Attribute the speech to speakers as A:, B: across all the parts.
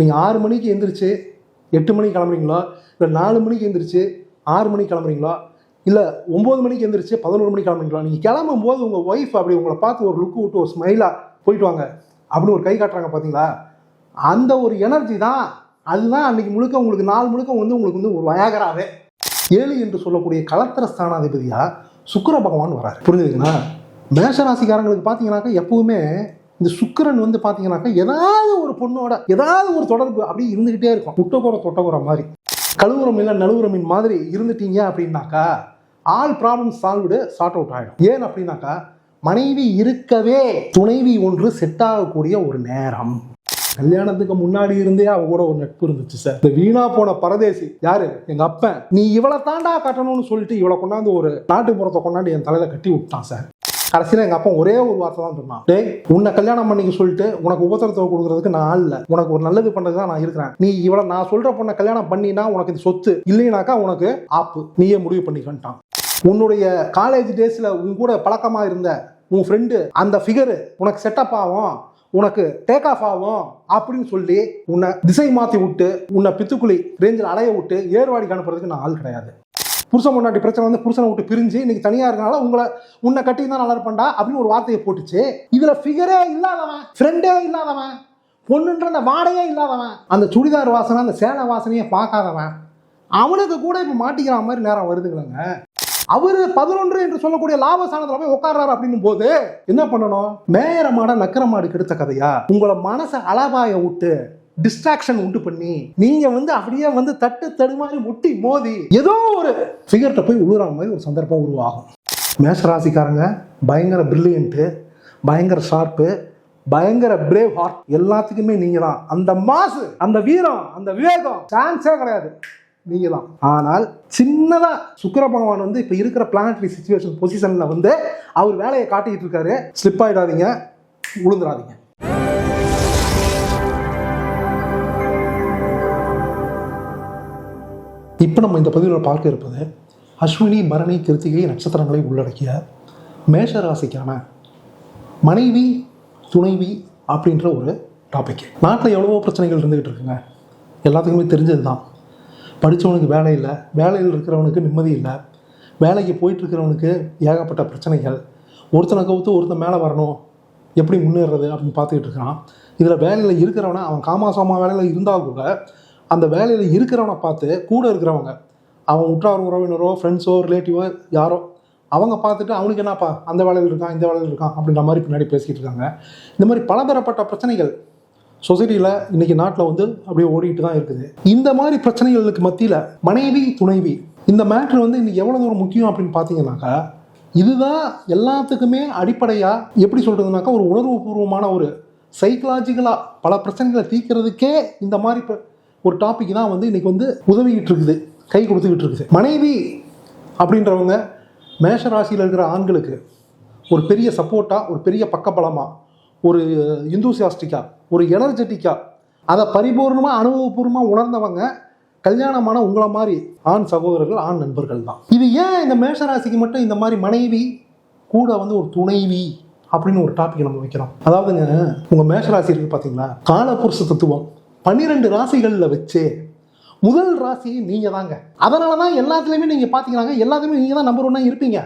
A: நீங்கள் ஆறு மணிக்கு எந்திரிச்சு எட்டு மணிக்கு கிளம்புறீங்களா? இல்லை நாலு மணிக்கு எந்திரிச்சு ஆறு மணிக்கு கிளம்புறீங்களா? இல்லை ஒம்பது மணிக்கு எந்திரிச்சு பதினோரு மணிக்கு கிளம்புறீங்களா? நீங்கள் கிளம்பும் போது உங்கள் ஒய்ஃப் அப்படி உங்களை பார்த்து ஒரு லுக்கு விட்டு ஒரு ஸ்மைலாக போயிட்டு வாங்க. அப்படின்னு ஒரு கை காட்டுறாங்க பார்த்தீங்களா அந்த ஒரு எனர்ஜி தான். அதுதான் அன்னைக்கு முழுக்க உங்களுக்கு நாள் முழுக்க வந்து உங்களுக்கு வந்து ஒரு வயாகராவே ஏழு என்று சொல்லக்கூடிய கலத்திர ஸ்தானாதிபதியாக சுக்கர பகவான் வராரு. புரிஞ்சுதுங்களா? மேஷராசிக்காரங்களுக்கு பார்த்தீங்கன்னாக்கா எப்பவுமே இந்த சுக்கிரன் வந்து பார்த்தீங்கன்னாக்கா ஏதாவது ஒரு பொண்ணோட ஏதாவது ஒரு தொடர்பு அப்படி இருந்துகிட்டே இருக்கும். முட்டகுற தொட்டகுற மாதிரி. கழுவுரம் இல்லை நழுவுற மீன் மாதிரி இருந்துட்டீங்க அப்படின்னாக்கா all problem solved sort out ஆகிடும் ஏன் அப்படின்னாக்கா மனைவி இருக்கவே துணைவி ஒன்று செட் ஆகக்கூடிய ஒரு நேரம். கல்யாணத்துக்கு முன்னாடி இருந்தே அவ கூட ஒரு நட்பு இருந்துச்சு சார் இந்த வீணா போன பரதேசி யாரு? எங்க அப்பன். நீ இவளை தாண்டா கட்டணும்னு சொல்லிட்டு இவளை கொண்டாந்து ஒரு நாட்டுப்புறத்தை கொண்டாந்து என் தலையில கட்டி விட்டான் சார் கடைசியில் எங்கள் அப்பா ஒரே ஒரு வார்த்தை தான் சொன்னான். டேய் உன்னை கல்யாணம் பண்ணிக்க சொல்லிட்டு உனக்கு உபத்திரத்தை கொடுக்கறதுக்கு நான் ஆள் இல்லை. உனக்கு ஒரு நல்லது பண்ணுறது தான் நான் இருக்கிறேன். நீ இவளை நான் சொல்கிற பொண்ணை கல்யாணம் பண்ணினா உனக்கு இது சொத்து. இல்லைனாக்கா உனக்கு ஆப்பு. நீயே முடிவு பண்ணிக்கன்ட்டான் உன்னுடைய காலேஜ் டேஸில் உன் கூட பழக்கமாக இருந்த உன் ஃப்ரெண்டு அந்த ஃபிகரு உனக்கு செட்டப் ஆகும். உனக்கு டேக் ஆஃப் ஆகும் அப்படின்னு சொல்லி உன்னை திசை மாற்றி விட்டு உன்னை பித்துக்குழி ரேஞ்சில் அலைய விட்டு ஏர்வாடிக்கு அனுப்புறதுக்கு நான் ஆள் கிடையாது. புருஷன் முன்னாடி பிரச்சனை வந்து புருஷனை விட்டு பிரிஞ்சு இன்னைக்கு தனியா இருக்கனால உங்களை உன்னை கட்டி தான் நல்லா இருப்பண்டா அப்படின்னு ஒரு வார்த்தையை போட்டுச்சு. இதுல ஃபிகரே இல்லாதவன் ஃப்ரெண்டே இல்லாதவன் பொண்ணுன்ற அந்த வாடையே இல்லாதவன் அந்த சுடிதார் வாசனை அந்த சேலை வாசனையை பார்க்காதவன் அவனுக்கு கூட இப்போ மாட்டிக்கிற மாதிரி நேரம் வருதுங்களங்க. அவரு பதினொன்று என்று சொல்லக்கூடிய லாப சாணத்துல போய் உட்கார்றாரு அப்படின்னும் போது என்ன பண்ணணும்? மேயர மாட நக்கர மாடு கெடுத்த கதையா? உங்களை மனசை அளவாய விட்டு டிஸ்ட்ராக்ஷன் உண்டு பண்ணி நீங்க வந்து அப்படியே வந்து தட்டு தடுமாறி முட்டி மோதி ஏதோ ஒரு ஃபிகர்கிட்ட போய் உழுற மாதிரி ஒரு சந்தர்ப்பம் உருவாகும். மேஷராசிக்காரங்க பயங்கர பிரில்லியன்ட்டு பயங்கர ஷார்ப்பு பயங்கர பிரேவ் ஹார்ட் எல்லாத்துக்குமே நீங்க தான் அந்த மாசு அந்த வீரம் அந்த விவேகம் சான்ஸே கிடையாது. நீங்க தான் ஆனால் சின்னதா சுக்கர பகவான் வந்து இப்போ இருக்கிற பிளானட்டரி சுச்சுவேஷன் பொசிஷன்ல வந்து அவர் வேலையை காட்டிக்கிட்டு இருக்காரு. ஸ்லிப் ஆயிடாதீங்க உளுந்துடாதீங்க இப்போ நம்ம இந்த பதிவில் பார்க்க இருப்பது அஸ்வினி பரணி கிருத்திகை நட்சத்திரங்களை உள்ளடக்கிய மேஷ ராசிக்கான மனைவி துணைவி அப்படின்ற ஒரு டாபிக் நாட்டில் எவ்வளவோ பிரச்சனைகள் இருந்துக்கிட்டு இருக்குங்க. எல்லாத்துக்குமே தெரிஞ்சது தான் படித்தவனுக்கு வேலை இல்லை வேலையில் இருக்கிறவனுக்கு நிம்மதி இல்லை வேலைக்கு போயிட்டுருக்கிறவனுக்கு ஏகப்பட்ட பிரச்சனைகள். ஒருத்தனை கவுத்து ஒருத்தன் மேலே வரணும். எப்படி முன்னேறது அப்படின்னு பார்த்துக்கிட்டு இருக்கான். இதில் வேலையில் இருக்கிறவனை அவன் காமாசாமா வேலையில் இருந்தால் கூட அந்த வேலையில் இருக்கிறவனை பார்த்து கூட இருக்கிறவங்க அவன் உற்றார் உறவினரோ ஃப்ரெண்ட்ஸோ ரிலேட்டிவோ யாரோ அவங்க பார்த்துட்டு அவனுக்கு என்னப்பா அந்த வேலையில் இருக்கான் இந்த வேலையில் இருக்கான் அப்படின்ற மாதிரி பின்னாடி பேசிக்கிட்டு இருக்காங்க. இந்த மாதிரி பலதரப்பட்ட பிரச்சனைகள் சொசைட்டியில் இன்னைக்கு நாட்டில் வந்து அப்படியே ஓடிட்டு தான் இருக்குது. இந்த மாதிரி பிரச்சனைகளுக்கு மத்தியில் மனைவி துணைவி இந்த மேட்ரு வந்து இன்னைக்கு எவ்வளோ தூரம் முக்கியம் அப்படின்னு பார்த்தீங்கன்னாக்கா இதுதான் எல்லாத்துக்குமே அடிப்படையாக எப்படி சொல்கிறதுனாக்கா ஒரு உணர்வுபூர்வமான ஒரு சைக்கலாஜிக்கலாக பல பிரச்சனைகளை தீர்க்கிறதுக்கே இந்த மாதிரி ஒரு டாபிக் தான் வந்து இன்றைக்கி வந்து உதவிக்கிட்டு இருக்குது கை கொடுத்துக்கிட்டு இருக்குது மனைவி அப்படின்றவங்க மேஷ ராசியில் இருக்கிற ஆண்களுக்கு ஒரு பெரிய சப்போர்ட்டாக ஒரு பெரிய பக்கபலமாக ஒரு இந்தூசியாஸ்டிக்காக ஒரு எனர்ஜெட்டிக்காக அதை பரிபூர்ணமாக அனுபவபூர்வமாக உணர்ந்தவங்க கல்யாணமான உங்களை மாதிரி ஆண் சகோதரர்கள் ஆண் நண்பர்கள் தான். இது ஏன் இந்த மேஷ ராசிக்கு மட்டும் இந்த மாதிரி மனைவி கூட வந்து ஒரு துணைவி அப்படின்னு ஒரு டாபிக் நம்ம வைக்கிறோம்? அதாவதுங்க உங்கள் மேஷ ராசி இருக்கு பார்த்தீங்களா காலபுருஷ தத்துவம். பன்னிரெண்டு ராசிகளில் வச்சு முதல் ராசி நீங்கள் தாங்க அதனால தான் எல்லாத்துலேயுமே நீங்கள் பார்த்தீங்கன்னாங்க எல்லாத்துலேயுமே நீங்கள் தான் நம்பர் ஒன்னாக இருப்பீங்க.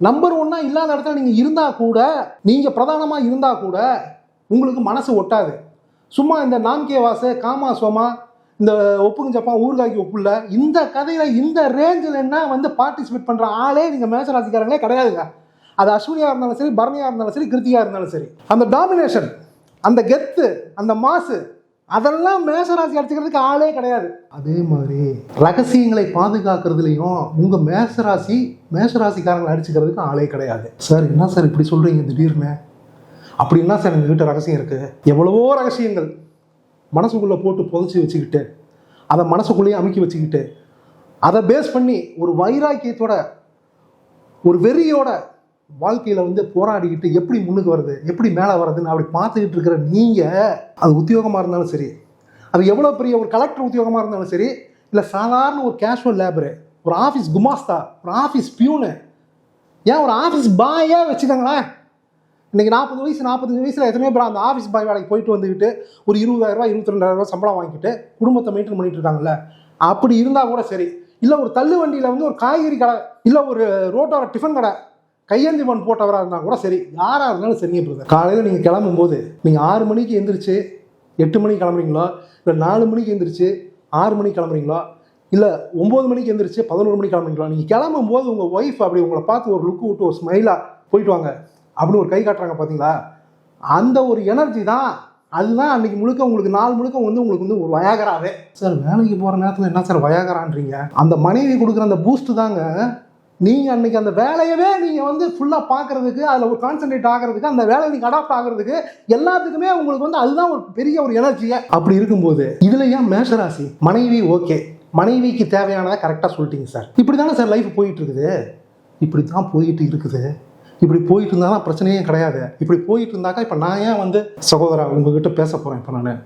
A: நம்பர் ஒன்னா இல்லாத இடத்துல நீங்கள் இருந்தால் கூட நீங்கள் பிரதானமாக இருந்தால் கூட உங்களுக்கு மனசு ஒட்டாது. சும்மா இந்த நான்கே வாசு காமா சோமா இந்த ஒப்புங்க ஜப்பா ஊர்காய்க்கு ஒப்புல இந்த கதையில் இந்த ரேஞ்சில் என்ன வந்து பார்ட்டிசிபேட் பண்ணுற ஆளே நீங்கள் மேசராசிக்காரங்களே கிடையாதுங்க. அது அஸ்வினியாக இருந்தாலும் சரி பரணியாக இருந்தாலும் சரி கிருத்தியாக இருந்தாலும் சரி. அந்த டாமினேஷன் அந்த கெத்து அந்த மாசு அதெல்லாம் மேசராசி அடிச்சுக்கிறதுக்கு ஆளே கிடையாது. அதே மாதிரி ரகசியங்களை பாதுகாக்கிறதுலையும் உங்க மேசராசி மேசராசிக்காரங்களை அடிச்சுக்கிறதுக்கு ஆளே கிடையாது. சார் என்ன சார் இப்படி சொல்றீங்க? திடீர்னு. அப்படின்னா சார் எங்ககிட்ட ரகசியம் இருக்கு. எவ்வளவோ ரகசியங்கள் மனசுக்குள்ள போட்டு புதைச்சி வச்சுக்கிட்டு அதை மனசுக்குள்ளேயே அமுக்கி வச்சுக்கிட்டு அதை பேஸ் பண்ணி ஒரு வைராக்கியத்தோட ஒரு வெறியோட வாழ்க்கையில் வந்து போராடிக்கிட்டு எப்படி முன்னுக்கு வருது எப்படி மேலே வருதுன்னு அப்படி பார்த்துக்கிட்டு இருக்கிற நீங்கள் அது உத்தியோகமாக இருந்தாலும் சரி. அது எவ்வளோ பெரிய ஒரு கலெக்டர் உத்தியோகமாக இருந்தாலும் சரி இல்லை சாதாரண ஒரு கேஷுவல் லேபரு ஒரு ஆஃபீஸ் குமாஸ்தா ஒரு ஆஃபீஸ் பியூனு ஏன் ஒரு ஆஃபீஸ் பாயே வச்சுக்கோங்களேன். இன்றைக்கி நாற்பது வயசு நாற்பத்தஞ்சு வயசுல எத்தனையோ பேர் அந்த ஆஃபீஸ் பாய் வேலைக்கு போயிட்டு வந்துக்கிட்டு ஒரு இருபதாயிரரூவா ரூபாய் இருபத்தி சம்பளம் வாங்கிட்டு குடும்பத்தை மெயின்டைன் பண்ணிட்டு இருக்காங்கல்ல. அப்படி இருந்தால் கூட சரி. இல்லை ஒரு தள்ளு வண்டியில் வந்து ஒரு காய்கறி கடை இல்லை ஒரு ரோட்டோர டிஃபன் கடை கையேந்தி மண் போட்டவராக இருந்தால் கூட சரி. யாராக இருந்தாலும் சரிங்க பிரதர் காலையில் நீங்கள் கிளம்பும்போது நீங்கள் ஆறு மணிக்கு எந்திரிச்சு எட்டு மணிக்கு கிளம்புறீங்களோ இல்லை நாலு மணிக்கு எந்திரிச்சு ஆறு மணிக்கு கிளம்புறீங்களோ இல்லை ஒம்பது மணிக்கு எந்திரிச்சு பதினோரு மணிக்கு கிளம்புறீங்களோ நீங்கள் கிளம்பும் போது உங்கள் ஒய்ஃப் அப்படி உங்களை பார்த்து ஒரு லுக்கு விட்டு ஒரு ஸ்மைலாக போயிட்டு வாங்க. அப்படின்னு ஒரு கை காட்டுறாங்க பார்த்தீங்களா அந்த ஒரு எனர்ஜி தான் அதுதான் அன்னைக்கு முழுக்க உங்களுக்கு நாள் முழுக்க வந்து உங்களுக்கு வந்து ஒரு வயாகராவே சார் வேலைக்கு போகிற நேரத்தில் என்ன சார் வயாகரான்றீங்க அந்த மனைவி கொடுக்குற அந்த பூஸ்ட் தாங்க நீங்கள் அன்றைக்கி அந்த வேலையவே நீங்கள் வந்து ஃபுல்லாக பார்க்கறதுக்கு அதில் ஒரு கான்சென்ட்ரேட் ஆகிறதுக்கு அந்த வேலையை நீங்கள் அடாப்ட் ஆகிறதுக்கு எல்லாத்துக்குமே உங்களுக்கு வந்து அதுதான் ஒரு பெரிய ஒரு எனர்ஜியே அப்படி இருக்கும்போது இதில் ஏன் மேஷராசி? மனைவி ஓகே மனைவிக்கு தேவையானதை கரெக்டாக சொல்லிட்டீங்க சார் இப்படி தானே சார் லைஃப் போயிட்டு இருக்குது. இப்படி தான் போயிட்டு இருக்குது இப்படி போயிட்டு இருந்தாலும் பிரச்சனையே கிடையாது. இப்படி போயிட்டு இருந்தாக்கா இப்போ நான் ஏன் வந்து சகோதரா உங்ககிட்ட பேச போகிறேன் இப்போ நான்?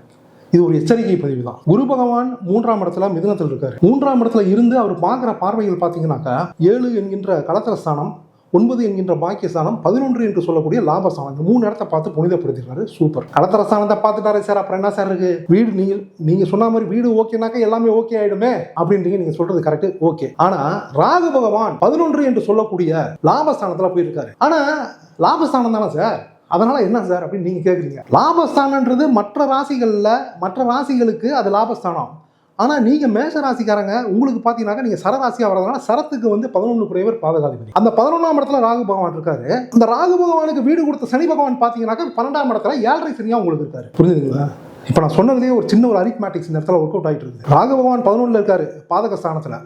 A: இது ஒரு எச்சரிக்கை பதிவு தான் குரு பகவான் மூன்றாம் இடத்துல மிதுனத்தில் இருக்காரு. மூன்றாம் இடத்துல இருந்து அவர் பார்க்குற பார்வைகள் பார்த்தீங்கன்னாக்கா ஏழு என்கின்ற கலத்திர ஸ்தானம் ஒன்பது என்கின்ற பாக்கியஸ்தானம் பதினொன்று என்று சொல்லக்கூடிய லாபஸ்தானம் இந்த மூணு இடத்த பார்த்து புனிதப்படுத்திருக்காரு சூப்பர். கலத்திர ஸ்தானத்தை பார்த்துட்டாரு சார் அப்புறம் என்ன சார் இருக்கு? வீடு நீங்க நீங்க சொன்ன மாதிரி வீடு ஓகேனாக்கா எல்லாமே ஓகே ஆயிடுமே அப்படின்றீங்க நீங்க சொல்றது கரெக்ட் ஓகே. ஆனா ராகு பகவான் பதினொன்று என்று சொல்லக்கூடிய லாபஸ்தானத்துல போயிருக்காரு. ஆனா லாபஸ்தானம் தானே சார்? அதனால் என்ன சார் அப்படின்னு நீங்கள் கேட்குறீங்க லாபஸ்தானன்றது மற்ற ராசிகளில் மற்ற ராசிகளுக்கு அது லாபஸ்தானம். ஆனால் நீங்கள் மேஷ ராசிக்காரங்க உங்களுக்கு பாத்தீங்கன்னாக்கா நீங்கள் சரராசியாக வரதுனால சரத்துக்கு வந்து பதினொன்று குறைவர் பாதகாதிபதி. அந்த பதினொன்றாம் இடத்துல ராகு பகவான் இருக்காரு. அந்த ராகு பகவானுக்கு வீடு கொடுத்த சனி பகவான் பார்த்தீங்கன்னாக்கா பன்னெண்டாம் இடத்துல ஏழரை சனியாக உங்களுக்கு இருக்காரு. புரிஞ்சுதுங்களா? இப்போ நான் சொன்னதுலேயே ஒரு சின்ன ஒரு அரித்மேட்டிக்ஸ் இந்த இடத்துல ஒர்க் அவுட் ஆகிட்டு இருக்கு ராகு பகவான் பதினொன்றில் இருக்காரு பாதகஸ்தானத்தில்.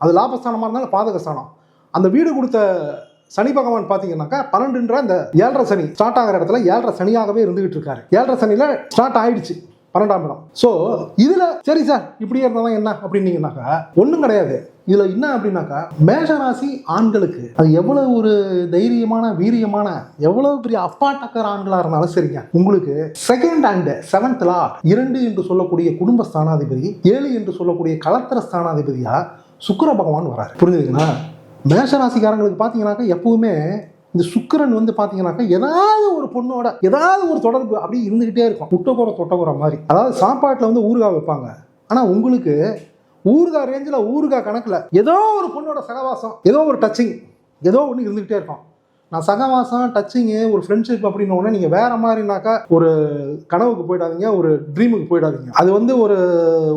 A: அது லாபஸ்தானமாக இருந்தாலும் பாதகஸ்தானம். அந்த வீடு கொடுத்த சனி பகவான் பார்த்தீங்கன்னாக்கா பன்னெண்டுன்ற இந்த ஏழரை சனி ஸ்டார்ட் ஆகிற இடத்துல ஏழரை சனியாகவே இருந்துகிட்டு இருக்காரு. ஏழரை சனியில் ஸ்டார்ட் ஆயிடுச்சு பன்னெண்டாம் இடம். ஸோ இதில் சரி சார் இப்படியே இருந்தால் என்ன அப்படின்னீங்கன்னாக்கா ஒன்றும் கிடையாது. இதில் என்ன அப்படின்னாக்கா மேஷராசி ஆண்களுக்கு அது எவ்வளவு ஒரு தைரியமான வீரியமான எவ்வளவு பெரிய அப்பாட்டக்கர் ஆண்களாக இருந்தாலும் சரிங்க. உங்களுக்கு செகண்ட் அண்ட் செவன்த் லா இரண்டு என்று சொல்லக்கூடிய குடும்ப ஸ்தானாதிபதி ஏழு என்று சொல்லக்கூடிய கலத்திர ஸ்தானாதிபதியா சுக்கர பகவான் வராரு. புரிஞ்சுதுங்களா? மேஷராசிக்காரங்களுக்கு பார்த்தீங்கன்னாக்கா எப்பவுமே இந்த சுக்கரன் வந்து பார்த்தீங்கன்னாக்கா ஏதாவது ஒரு பொண்ணோட ஏதாவது ஒரு தொடர்பு அப்படியே இருந்துகிட்டே இருக்கும். முட்டக்குற தொட்டக்குற மாதிரி. அதாவது சாப்பாட்டில் வந்து ஊறுகாய் வைப்பாங்க. ஆனால் உங்களுக்கு ஊறுகாய் ரேஞ்சில் ஊறுகாய் கணக்கில் ஏதோ ஒரு பொண்ணோட சகவாசம் ஏதோ ஒரு டச்சிங் ஏதோ ஒன்று இருந்துகிட்டே இருக்கும். நான் சகவாசம் டச்சிங்கு ஒரு ஃப்ரெண்ட்ஷிப் அப்படின்னு உடனே நீங்கள் வேற மாதிரினாக்கா ஒரு கனவுக்கு போயிடாதீங்க ஒரு ட்ரீமுக்கு போயிடாதீங்க. அது வந்து ஒரு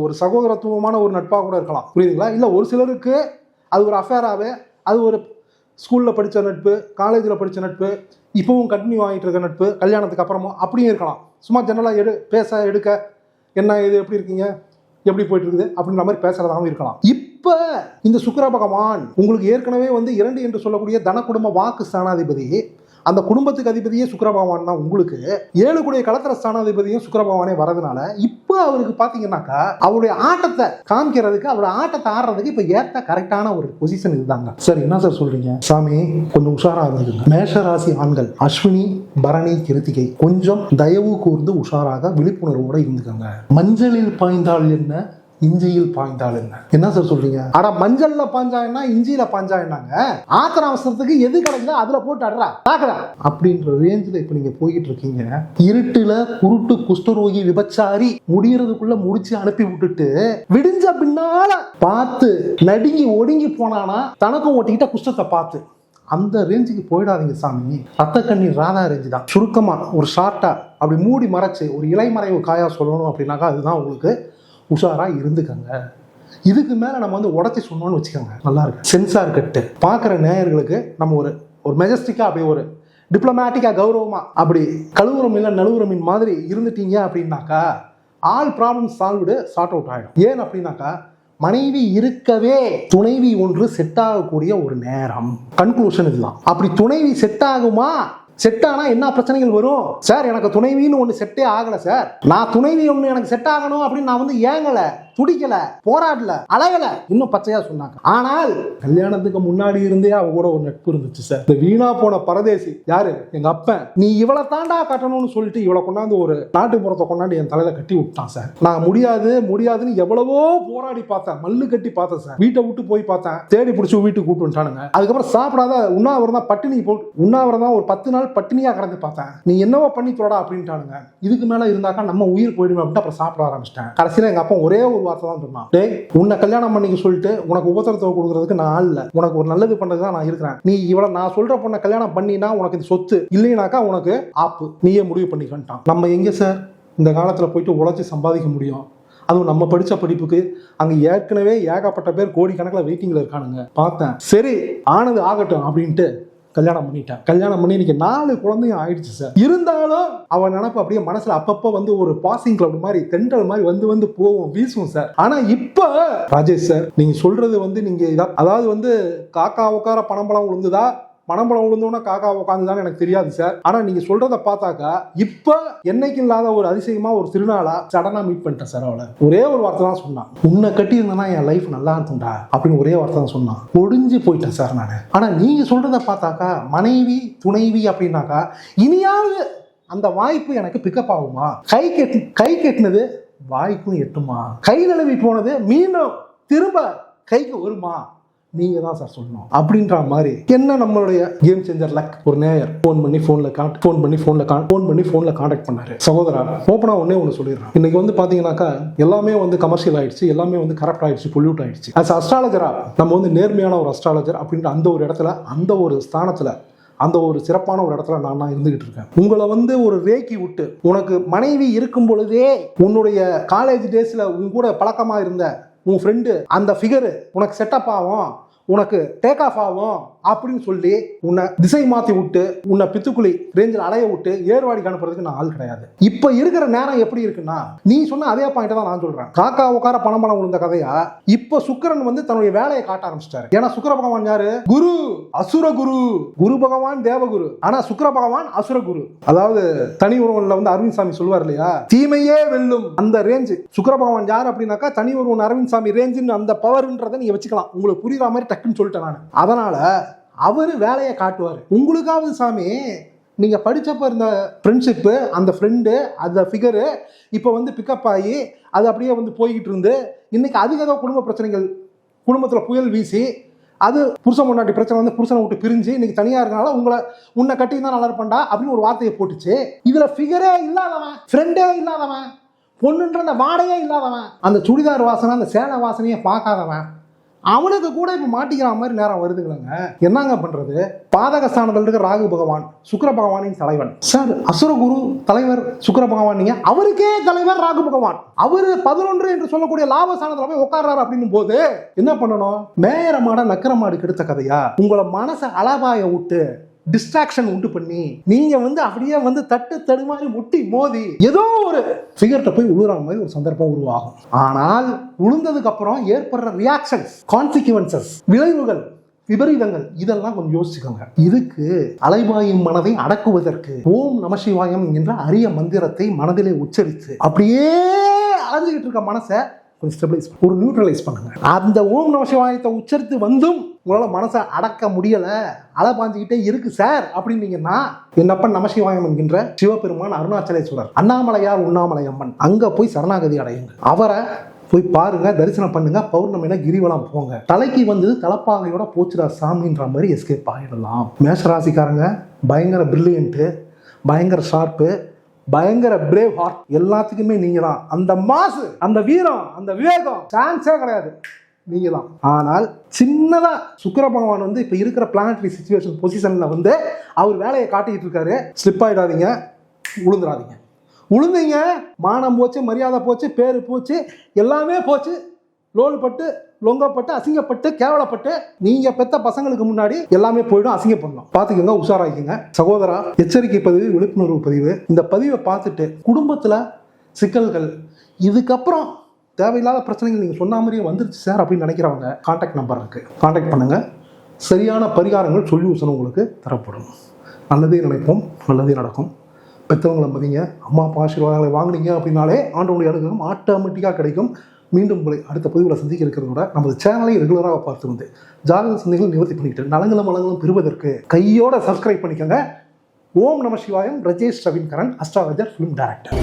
A: ஒரு சகோதரத்துவமான ஒரு நட்பாக கூட இருக்கலாம். புரியுதுங்களா? இல்லை ஒரு சிலருக்கு அது ஒரு அஃபேராகவே அது ஒரு ஸ்கூலில் படித்த நட்பு காலேஜில் படித்த நட்பு இப்போவும் கண்டினியூ ஆகிட்டு இருக்க நட்பு கல்யாணத்துக்கு அப்புறமும் அப்படியும் இருக்கலாம். சும்மா ஜெனரலாக எடு பேச எடுக்க என்ன இது எப்படி இருக்கீங்க எப்படி போயிட்டு இருக்குது அப்படின்ற மாதிரி பேசுறதாகவும் இருக்கலாம். இப்போ இந்த சுக்கிர பகவான் உங்களுக்கு ஏற்கனவே வந்து இரண்டு என்று சொல்லக்கூடிய தன குடும்ப வாக்கு ஸ்தானாதிபதி அந்த குடும்பத்துக்கு அதிபதியே சுக்கரபகவான் தான் உங்களுக்கு. ஏழு கூடிய கலத்திர ஸ்தானாதிபதியும் சுக்கரபகவானே வரதுனால இப்போ அவருக்கு பார்த்தீங்கன்னாக்கா அவருடைய ஆட்டத்தை காமிக்கிறதுக்கு அவருடைய ஆட்டத்தை ஆடுறதுக்கு இப்போ ஏற்ற கரெக்டான ஒரு பொசிஷன் இதுதாங்க. சார் என்ன சார் சொல்றீங்க? சாமி கொஞ்சம் உஷாராக இருந்துங்க மேஷ ராசி ஆண்கள் அஸ்வினி பரணி கிருத்திகை கொஞ்சம் தயவு கூர்ந்து உஷாராக விழிப்புணர்வோடு இருந்துக்கோங்க. மஞ்சளில் பாய்ந்தால் என்ன? இஞ்சியில் பாய்ந்தால் என்ன? என்ன சார் சொல்றீங்க? அட மஞ்சள்ல பாஞ்சா என்ன இஞ்சியில பாஞ்சா என்னங்க ஆத்திர அவசரத்துக்கு எது கிடைக்குதோ அதுல போட்டு அடுறா? பாக்குறா. அப்படின்ற ரேஞ்சில் இப்ப நீங்க போயிட்டு இருக்கீங்க. இருட்டுல குருட்டு குஷ்டரோகி விபச்சாரி முடியறதுக்குள்ள முடிச்சு அனுப்பி விட்டுட்டு விடிஞ்ச பின்னால பார்த்து நடுங்கி ஒடுங்கி போனானா தனக்கும் ஓட்டிக்கிட்ட குஷ்டத்தை பார்த்து. அந்த ரேஞ்சுக்கு போயிடாதீங்க சாமி. ரத்த கண்ணீர் ராதா ரேஞ்சு தான். சுருக்கமா ஒரு ஷார்ட்டா அப்படி மூடி மறைச்சு ஒரு இலைமறைவு காயா சொல்லணும் அப்படின்னாக்கா அதுதான் உங்களுக்கு உஷாராக இருந்துக்கங்க. இதுக்கு மேலே நம்ம வந்து உடச்சி சொன்னோம்னு வச்சுக்கோங்க. நல்லா இருக்கு. சென்சார் கட்டு பார்க்குற நேயர்களுக்கு நம்ம ஒரு ஒரு மெஜஸ்டிக்காக அப்படி ஒரு டிப்ளமேட்டிக்காக கௌரவமாக அப்படி கழுவுற மீன் நழுவுற மீன் மாதிரி இருந்துட்டீங்க அப்படின்னாக்கா all problem solved sort out ஆகிடும் ஏன் அப்படின்னாக்கா மனைவி இருக்கவே துணைவி ஒன்று செட் ஆகக்கூடிய ஒரு நேரம். கன்க்ளூஷன் இதுதான். அப்படி துணைவி செட் ஆகுமா? செட் ஆனா என்ன பிரச்சனைகள் வரும்? சார் எனக்கு துணைவின்னு ஒன்று செட்டே ஆகலை சார். நான் துணைவி ஒன்று எனக்கு செட் ஆகணும் அப்படின்னு நான் வந்து ஏங்கலை. துடிக்கல போராடல அழகல இன்னும் பச்சையா சொன்னாங்க. ஆனால் கல்யாணத்துக்கு முன்னாடி இருந்தே அவ கூட ஒரு நட்பு இருந்துச்சு சார். இந்த வீணா போன பரதேசி யாரு? எங்க அப்பன். நீ இவளை தாண்டா கட்டணும்னு சொல்லிட்டு இவளை கொண்டாந்து ஒரு நாட்டுப்புறத்தை கொண்டாந்து என் தலையில கட்டி விட்டான் சார். நான் முடியாது முடியாதுன்னு எவ்வளவோ போராடி பார்த்தேன். மல்லு கட்டி பார்த்தேன் சார். வீட்டை விட்டு போய் பார்த்தேன். தேடி பிடிச்சி வீட்டுக்கு கூப்பிட்டு வந்துட்டானுங்க. அதுக்கப்புறம் சாப்பிடாத உண்ணாவிரம் தான் பட்டினி போ உண்ணாவிரம் தான் ஒரு பத்து நாள் பட்டினியா கடந்து பார்த்தேன். நீ என்னவோ பண்ணி தொடா அப்படின்ட்டானுங்க. இதுக்கு மேல இருந்தாக்கா நம்ம உயிர் போயிடுமே அப்படின்ட்டு அப்புறம் சாப்பிட ஆரம்பிச்சிட்டேன். கடைசியில எங்க அப்பா ஒரே ஒரு வார்த்தை தான் சொன்னான் டே உன்னை கல்யாணம் பண்ணிக்க சொல்லிட்டு உனக்கு உபத்திரத்தை கொடுக்கறதுக்கு நான் ஆள் இல்ல. உனக்கு ஒரு நல்லது பண்றது தான் நான் இருக்கிறேன். நீ இவள நான் சொல்ற பொண்ணை கல்யாணம் பண்ணினா உனக்கு இது சொத்து. இல்லைனாக்கா உனக்கு ஆப்பு. நீயே முடிவு பண்ணிக்கன்ட்டான் நம்ம எங்க சார்? இந்த காலத்துல போயிட்டு உழைச்சி சம்பாதிக்க முடியும். அதுவும் நம்ம படிச்ச படிப்புக்கு அங்க ஏற்கனவே ஏகப்பட்ட பேர் கோடிக்கணக்கில் வெயிட்டிங்ல இருக்கானுங்க. பார்த்தேன். சரி ஆனது ஆகட்டும் அப்படின்ட்டு கல்யாணம் பண்ணிட்டேன். கல்யாணம் பண்ணி இன்னைக்கு நாலு குழந்தையும் ஆயிடுச்சு சார். இருந்தாலும் அவன் நினப்பு அப்படியே மனசுல அப்பப்போ வந்து ஒரு பாசிங் கிளப் மாதிரி தென்றல் மாதிரி வந்து வந்து போகும் வீசும் சார். ஆனா இப்ப ராஜேஷ் சார் நீங்க சொல்றது வந்து நீங்க அதாவது வந்து காக்கா உட்கார பணம்பழம் விழுந்துதா பணம்பழம் விழுந்தோன்னா காக்கா உட்காந்துதான்னு எனக்கு தெரியாது சார். ஆனா நீங்க சொல்றத பார்த்தாக்கா இப்ப என்னைக்கு இல்லாத ஒரு அதிசயமா ஒரு திருநாளா சடனா மீட் பண்ணிட்டேன் சார் அவளை. ஒரே ஒரு வார்த்தை தான் சொன்னான். உன்னை கட்டி இருந்தனா என் லைஃப் நல்லா இருந்துடா அப்படின்னு ஒரே வார்த்தை தான் சொன்னான். ஒடிஞ்சு போயிட்டேன் சார் நான். ஆனா நீங்க சொல்றத பார்த்தாக்கா மனைவி துணைவி அப்படின்னாக்கா இனியாவது அந்த வாய்ப்பு எனக்கு பிக்கப் ஆகுமா? கை கெட்டு கை கெட்டினது வாய்ப்பும் எட்டுமா? கை நழுவி போனது மீண்டும் திரும்ப கைக்கு வருமா? நீங்க தான் சார் சொல்லணும். அப்படின்ற மாதிரி என்ன நம்மளுடைய கேம் சேஞ்சர் லக் ஒரு நேயர் ஃபோன் பண்ணி ஃபோன்ல ஃபோன் பண்ணி ஃபோன்ல ஃபோன் பண்ணி ஃபோனில் காண்டாக்ட் பண்ணாரு. சகோதரா ஓப்பனா ஒன்னே ஒன்று சொல்லிடுறேன். இன்னைக்கு வந்து பாத்தீங்கன்னாக்கா எல்லாமே வந்து கமர்ஷியல் ஆயிடுச்சு எல்லாமே வந்து கரப்ட் ஆயிடுச்சு பொல்யூட் ஆயிடுச்சு. அஸ் அஸ்ட்ராலஜரா நம்ம வந்து நேர்மையான ஒரு அஸ்ட்ராலஜர் அப்படின்ற அந்த ஒரு இடத்துல அந்த ஒரு ஸ்தானத்துல அந்த ஒரு சிறப்பான ஒரு இடத்துல நான் தான் இருந்துகிட்டு இருக்கேன். உங்களை வந்து ஒரு ரேக்கி விட்டு உனக்கு மனைவி இருக்கும் பொழுதே உன்னுடைய காலேஜ் டேஸ்ல உன் கூட பழக்கமா இருந்த உன் ஃப்ரெண்டு அந்த ஃபிகரு உனக்கு செட்டப் ஆகும். உனக்கு டேக் ஆஃப் ஆகும் அப்படின்னு சொல்லி உன்னை திசை மாத்தி விட்டு உன்னை பித்துக்குழி ரேஞ்சில் அலைய விட்டு ஏர்வாடிக்கு அனுப்புறதுக்கு நான் ஆள் கிடையாது. இப்போ இருக்கிற நேரம் எப்படி இருக்குன்னா நீ சொன்ன அதே பாயிண்ட் தான் நான் சொல்றேன். காக்கா உட்கார பணம் பணம் விழுந்த கதையா? இப்போ சுக்கிரன் வந்து தன்னுடைய வேலையை காட்ட ஆரம்பிச்சிட்டாரு. ஏன்னா சுக்கர பகவான் யாரு? குரு அசுர குரு. குரு பகவான் தேவகுரு ஆனா சுக்கிர பகவான் அசுர குரு. அதாவது தனி உருவன்ல வந்து அரவிந்த் சாமி சொல்லுவார் இல்லையா? தீமையே வெல்லும். அந்த ரேஞ்சு சுக்கர பகவான் யார் அப்படின்னாக்கா தனி உருவன் அரவிந்த் சாமி ரேஞ்சுன்னு அந்த பவர்ன்றதை நீங்க வச்சுக்கலாம். உங்களுக்கு புரியுற மாதிரி டக்குன்னு சொல்லிட்டேன் நான். அதனால் அவர் வேலையை காட்டுவார். உங்களுக்காவது சாமி நீங்கள் படித்தப்போ இருந்த ஃப்ரெண்ட்ஷிப்பு அந்த ஃப்ரெண்டு அந்த ஃபிகரு இப்போ வந்து பிக்கப் ஆகி அது அப்படியே வந்து போய்கிட்டு இருந்து இன்னைக்கு அதிக ஏதோ குடும்ப பிரச்சனைகள் குடும்பத்தில் புயல் வீசி அது புருஷன் முன்னாடி பிரச்சனை வந்து புருஷனை விட்டு பிரிஞ்சு இன்னைக்கு தனியாக இருக்கனால உங்களை உன்னை கட்டி தான் நல்லா இருப்பண்டா அப்படின்னு ஒரு வார்த்தையை போட்டுச்சு. இதில் ஃபிகரே இல்லாதவன் ஃப்ரெண்டே இல்லாதவன் பொண்ணுன்ற அந்த வாடையே இல்லாதவன் அந்த சுடிதார் வாசனை அந்த சேலை வாசனையை பார்க்காதவன் அவனுக்கு கூட இப்போ மாட்டிக்கிற மாதிரி நேரம் வருதுங்களங்க. என்னங்க பண்ணுறது பாதக ஸ்தானத்தில் இருக்க ராகு பகவான் சுக்கர பகவானின் தலைவன். சார் அசுரகுரு தலைவர் சுக்கர பகவான் நீங்க? அவருக்கே தலைவர் ராகு பகவான். அவர் பதினொன்று என்று சொல்லக்கூடிய லாப ஸ்தானத்தில் போய் உட்கார்றாரு அப்படின்னும் போது என்ன பண்ணணும்? மேயரமாட நக்கரமாடு நக்கர மாடு கெடுத்த கதையா? உங்களை மனசை அளவாய விட்டு டிஸ்ட்ராக்ஷன் உண்டு பண்ணி நீங்க வந்து அப்படியே வந்து தட்டு தடுமாறி முட்டி மோதி ஏதோ ஒரு ஃபிகர்ட்ட போய் உழுற மாதிரி ஒரு சந்தர்ப்பம் உருவாகும். ஆனால் உளுந்ததுக்கு அப்புறம் ஏற்படுற ரியாக்ஷன்ஸ் கான்சிக்வன்சஸ் விளைவுகள் விபரீதங்கள் இதெல்லாம் கொஞ்சம் யோசிச்சுக்கோங்க. இதுக்கு அலைபாயும் மனதை அடக்குவதற்கு ஓம் நமசிவாயம் என்ற அரிய மந்திரத்தை மனதிலே உச்சரித்து அப்படியே அலைஞ்சுக்கிட்டு இருக்க மனசை கொஞ்சம் ஸ்டெபிளைஸ் ஒரு நியூட்ரலைஸ் பண்ணுங்க. அந்த ஓம் நமசிவாயத்தை உச்சரித்து வந்தும் உங்களால் மனசை அடக்க முடியலை. அலை பாஞ்சுக்கிட்டே இருக்கு சார் அப்படின்னீங்கன்னா என்னப்பன் நமசிவாயம் என்கின்ற சிவபெருமான் அருணாச்சலேஸ்வரர் அண்ணாமலையார் உண்ணாமலை அம்மன் அங்கே போய் சரணாகதி அடையுங்க. அவரை போய் பாருங்க தரிசனம் பண்ணுங்க பௌர்ணமியில கிரிவலம் போங்க. தலைக்கு வந்து தலப்பாகையோட போச்சுடா சாமின்ற மாதிரி எஸ்கேப் ஆகிடலாம் மேஷராசிக்காரங்க பயங்கர பிரில்லியன்ட்டு பயங்கர ஷார்ப்பு பயங்கர பிரேவ் ஹார்ட் எல்லாத்துக்குமே நீங்கள் தான் அந்த மாசு அந்த வீரம் அந்த விவேகம் சான்ஸே கிடையாது. நீங்கள் தான் ஆனால் சின்னதா சுக்கர பகவான் வந்து இப்ப இருக்கிற பிளானட்டரி சுச்சுவேஷன் பொசிஷன்ல வந்து அவர் வேலையை காட்டிக்கிட்டு இருக்காரு. ஸ்லிப் ஆயிடாதீங்க. உளுந்துடாதீங்க உளுந்தீங்க மானம் போச்சு மரியாதை போச்சு பேரு போச்சு எல்லாமே போச்சு. லோல் பட்டு லொங்கப்பட்டு அசிங்கப்பட்டு கேவலப்பட்டு நீங்க பெத்த பசங்களுக்கு முன்னாடி எல்லாமே போயிடும் அசிங்கப்படணும். பாத்துக்கோங்க உஷாராக்கிங்க சகோதரா எச்சரிக்கை பதிவு விழிப்புணர்வு பதிவு. இந்த பதிவை பார்த்துட்டு குடும்பத்துல சிக்கல்கள் இதுக்கப்புறம் தேவையில்லாத பிரச்சனைகள் நீங்க சொன்ன மாதிரியே வந்துருச்சு சார் அப்படின்னு நினைக்கிறவங்க காண்டாக்ட் நம்பர் இருக்கு. காண்டாக்ட் பண்ணுங்க. சரியான பரிகாரங்கள் சொல்யூஷன் உங்களுக்கு தரப்படும். நல்லதே நினைப்போம் நல்லதே நடக்கும். பெற்றவங்களை மதிங்க அம்மா அப்பா ஆசீர்வாதங்களை வாங்குனீங்க அப்படின்னாலே ஆண்டவனுடைய அனுகிரகம் ஆட்டோமேட்டிக்காக கிடைக்கும். மீண்டும் உங்களை அடுத்த பதிவில் சந்திக்க இருக்கிறதோட நமது சேனலை ரெகுலராக பார்த்து வந்து ஜாதக சந்தைகள் நிவர்த்தி பண்ணிக்கிட்டு நலங்களும் மலங்களும் பெறுவதற்கு கையோட சப்ஸ்கிரைப் பண்ணிக்கோங்க. ஓம் நம Sivayam. Rajesh Ravindran astrologer film director